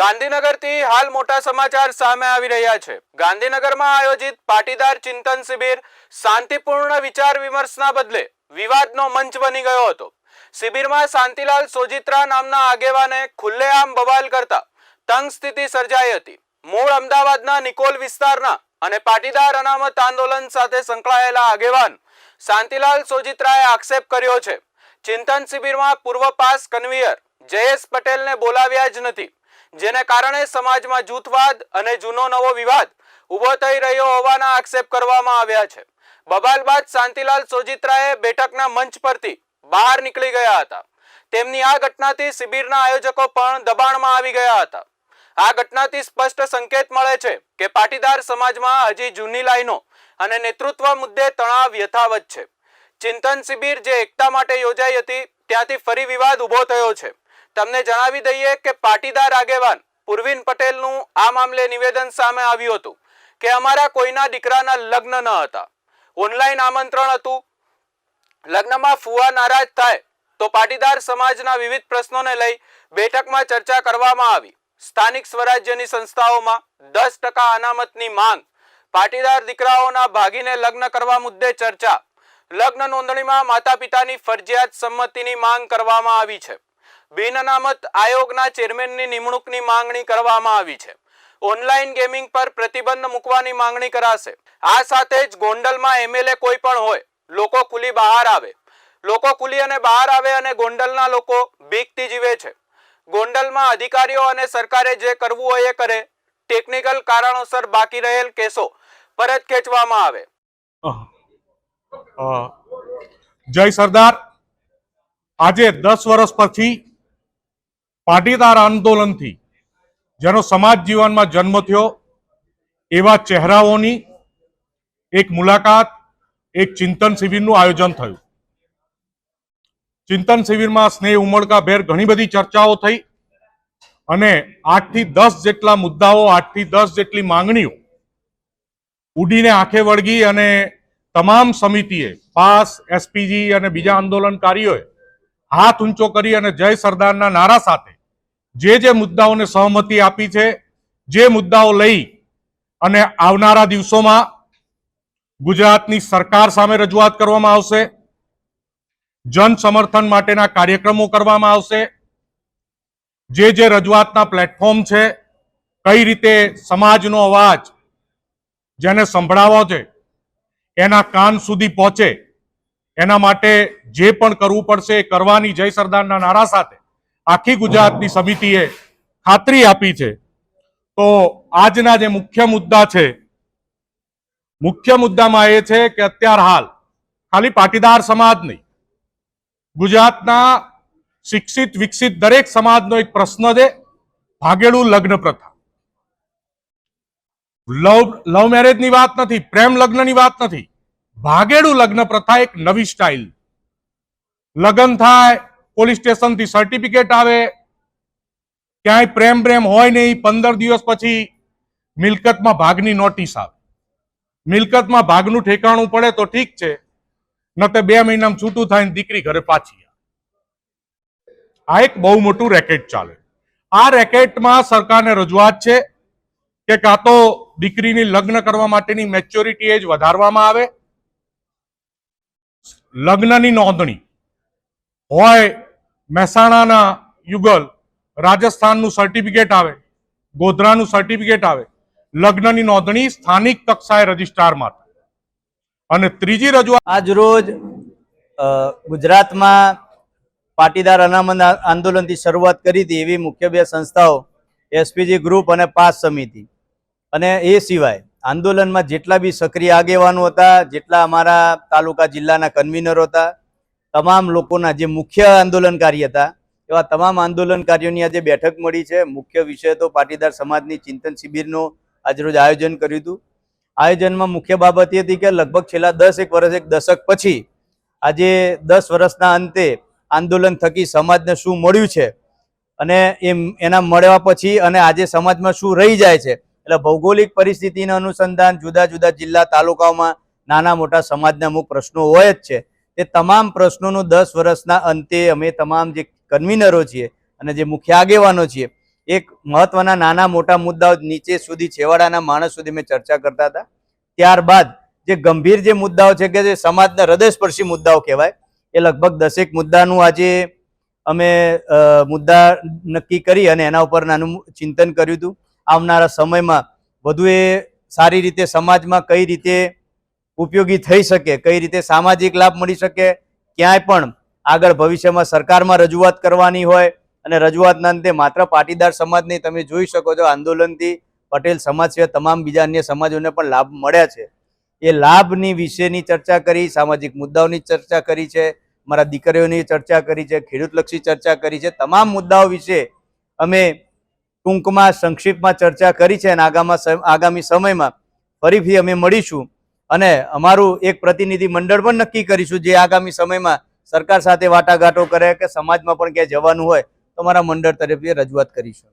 ગાંધીનગરથી હાલ મોટા સમાચાર સામે આવી રહ્યા છે. ગાંધીનગરમાં આયોજિત પાટીદાર ચિંતન શિબિર શાંતિપૂર્ણ વિચાર વિમર્શના બદલે વિવાદનો મંચ બની ગયો હતો. શિબિરમાં શાંતિલાલ સોજિત્રા નામના આગેવાને ખુલ્લેઆમ બવાલ કરતા તંગ સ્થિતિ સર્જાઈ હતી. મૂળ અમદાવાદના નિકોલ વિસ્તારના અને પાટીદાર અનામત આંદોલન સાથે સંકળાયેલા આગેવાન શાંતિલાલ સોજિત્રાએ આક્ષેપ કર્યો છે. ચિંતન શિબિરમાં પૂર્વ પાસ કન્વીયર જયેશ પટેલને બોલાવ્યા જ નથી. જેને કારણે સમાજમાં જૂથવાદ અને જૂનો નવો વિવાદ ઊભો થઈ રહ્યો હોવાના આક્ષેપ કરવામાં આવ્યા છે. બબાલ બાદ શાંતિલાલ સોજિત્રાએ બેઠકના મંચ પરથી બહાર નીકળી ગયા હતા. તેમની આ ઘટનાથી શિબિરના આયોજકો પણ દબાણમાં આવી ગયા હતા. આ ઘટનાથી સ્પષ્ટ સંકેત મળે છે કે પાટીદાર સમાજમાં હજી જૂની લાઈનો અને નેતૃત્વ મુદ્દે તણાવ યથાવત છે. ચિંતન શિબિર જે એકતા માટે યોજાઈ હતી, ત્યાંથી ફરી વિવાદ ઊભો થયો છે. તમને જણાવી દઈએ કે પાટીદાર આગેવાન પુરવીન પટેલનું આ મામલે નિવેદન સામે આવ્યું હતું કે અમારા કોઈના દીકરાના લગ્ન ન હતા. ઓનલાઈન આમંત્રણ હતું. લગ્નમાં ફુવા નારાજ થાય તો પાટીદાર સમાજના વિવિધ પ્રશ્નોને લઈ બેઠકમાં ચર્ચા કરવામાં આવી. સ્થાનિક સ્વરાજ્યની સંસ્થાઓમાં દસ ટકા અનામતની માંગ, પાટીદાર દીકરાઓના ભાગીને લગ્ન કરવા મુદ્દે ચર્ચા, લગ્ન નોંધણીમાં માતા પિતાની ફરજિયાત સંમતિની માંગ કરવામાં આવી છે. બિન અનામત આયોગના ચેરમેનની નિમણૂકની માંગણી કરવામાં આવી છે. ઓનલાઈન ગેમિંગ પર પ્રતિબંધ મૂકવાની માંગણી કરાશે. આ સાથે જ ગોંડલમાં એમએલએ કોઈ પણ હોય, લોકો ખુલી બહાર આવે. લોકો ખુલી અને બહાર આવે અને ગોંડલના લોકો બીકથી જીવે છે. ગોંડલમાં અધિકારીઓ અને સરકારે જે કરવું હોય એ કરે. ટેકનિકલ કારણોસર બાકી રહેલ કેસો પરત ખેંચવામાં આવે. જય સરદાર. આજે દસ વર્ષ પછી પાટીદાર આંદોલનથી જેનો સમાજ જીવનમાં જન્મ થયો, એવા ચહેરાઓની એક મુલાકાત, એક ચિંતન શિબિરનું આયોજન થયું. ચિંતન શિબિરમાં સ્નેહ ઉમળકા ભેર ઘણી બધી ચર્ચાઓ થઈ અને આઠથી દસ જેટલા મુદ્દાઓ, આઠથી દસ જેટલી માંગણીઓ ઉડીને આંખે વળગી અને તમામ સમિતિએ, પાસ, એસપીજી અને બીજા આંદોલનકારીઓએ હાથ ઊંચો કરી અને જય સરદારના નારા સાથે જે જે મુદ્દાઓને સહમતિ આપી છે, જે મુદ્દાઓ લઈ અને આવનારા દિવસોમાં ગુજરાતની સરકાર સામે રજૂઆત કરવામાં આવશે, જન સમર્થન માટેના કાર્યક્રમો કરવામાં આવશે, જે જે રજૂઆતના પ્લેટફોર્મ છે, કઈ રીતે સમાજનો અવાજ જેને સંભળાવો છે, એના કાન સુધી પહોંચે, એના માટે જે પણ કરવું પડશે કરવાની જય સરદારના નારા સાથે આખી ગુજરાતની સમિતિએ ખાતરી આપી છે. તો આજના જે મુખ્ય મુદ્દા છે, મુખ્ય મુદ્દામાં એ છે કે અત્યાર હાલ ખાલી પાટીદાર સમાજ નહીં, ગુજરાતના શિક્ષિત, વિકસિત દરેક સમાજનો એક પ્રશ્ન છે, ભાગેડું લગ્ન પ્રથા. લવ લવ મેરેજની વાત નથી, પ્રેમ લગ્નની વાત નથી. ભાગેડું લગ્ન પ્રથા એક નવી સ્ટાઇલ લગ્ન થાય પોલીસ સ્ટેશનથી સર્ટિફિકેટ આવે. ક્યાંય પ્રેમ પ્રેમ હોય નહીં, પંદર દિવસ પછી મિલકતમાં ભાગની નોટિસ આવે. મિલકતમાં ભાગનું ઠેકાણું પડે તો ઠીક છે ન તો બે મહિનામાં છૂટું થાય દીકરી ઘરે પાછી આ એક બહુ મોટું રેકેટ ચાલે. આ રેકેટમાં સરકારને રજૂઆત છે કે કાં તો દીકરીની લગ્ન કરવા માટેની મેચ્યોરિટી એજ વધારવામાં આવે. લગ્નની નોંધણી હોય મહેસાણાના યુગલ રાજસ્થાનનું સર્ટિફિકેટ આવે, ગોધરાનું સર્ટિફિકેટ આવે, લગ્નની નોંધણી સ્થાનિક કક્ષાએ રજીસ્ટ્રારમાં અને ત્રીજી રજૂઆત આજ રોજ ગુજરાતમાં પાટીદાર અનામત આંદોલનથી શરૂઆત કરી હતી એવી મુખ્ય બે સંસ્થાઓ, એસપીજી ગ્રુપ અને પાસ સમિતિ. અને એ સિવાય આંદોલનમાં જેટલા બી સક્રિય આગેવાનો હતા, જેટલા અમારા તાલુકા જિલ્લાના કન્વીનરો હતા તમામ લોકોના જે મુખ્ય આંદોલનકારી હતા, એવા તમામ આંદોલનકારીઓની આજે બેઠક મળી છે. મુખ્ય વિષય તો પાટીદાર સમાજની ચિંતન શિબિરનું આજરોજ આયોજન કર્યું હતું. આયોજનમાં મુખ્ય બાબત એ હતી કે લગભગ છેલ્લા દસ એક વર્ષ એક દશક પછી આજે દસ વર્ષના અંતે આંદોલન થકી સમાજને શું મળ્યું છે અને એમ, એના મળ્યા પછી અને આજે સમાજમાં શું રહી જાય છે. એટલે ભૌગોલિક પરિસ્થિતિના અનુસંધાન, જુદા જુદા જિલ્લા તાલુકાઓમાં નાના મોટા સમાજના અમુક પ્રશ્નો હોય જ છે. તે તમામ પ્રશ્નોનું દસ વર્ષના અંતે અમે તમામ જે કન્વીનરો છીએ અને જે મુખ્ય આગેવાનો છીએ, એક મહત્વના નાના મોટા મુદ્દાઓ નીચે સુધી છેવાડાના માણસ સુધી મેં ચર્ચા કરતા હતા. ત્યારબાદ જે ગંભીર જે મુદ્દાઓ છે કે જે સમાજના હૃદયસ્પર્શી મુદ્દાઓ કહેવાય, એ લગભગ દસેક મુદ્દાનું આજે અમે મુદ્દા નક્કી કરી અને એના ઉપર નાનું ચિંતન કર્યું હતું. આવનારા સમયમાં વધુ એ સારી રીતે સમાજમાં કઈ રીતે ઉપયોગી થઈ શકે, કઈ રીતે સામાજિક લાભ મળી શકે, ક્યાંય પણ આગળ ભવિષ્યમાં સરકારમાં રજૂઆત કરવાની હોય અને રજૂઆતના અંતે માત્ર પાટીદાર સમાજને તમે જોઈ શકો છો આંદોલનથી પટેલ સમાજ સિવાય તમામ બીજા અન્ય સમાજોને પણ લાભ મળ્યા છે. એ લાભની વિશેની ચર્ચા કરી, સામાજિક મુદ્દાઓની ચર્ચા કરી છે, મારા દીકરીઓની ચર્ચા કરી છે, ખેડૂતલક્ષી ચર્ચા કરી છે, તમામ મુદ્દાઓ વિશે અમે ટૂંકમાં સંક્ષિપ્તમાં ચર્ચા કરી છે અને આગામા આગામી સમયમાં ફરીથી અમે મળીશું. અને અમારું એક પ્રતિનિધિ મંડળ પણ નક્કી કરીશું જે આગામી સમયમાં સરકાર સાથે વાટાઘાટો કરે કે સમાજમાં પણ ક્યાંય જવાનું હોય તો અમારા મંડળ તરફથી રજૂઆત કરીશું.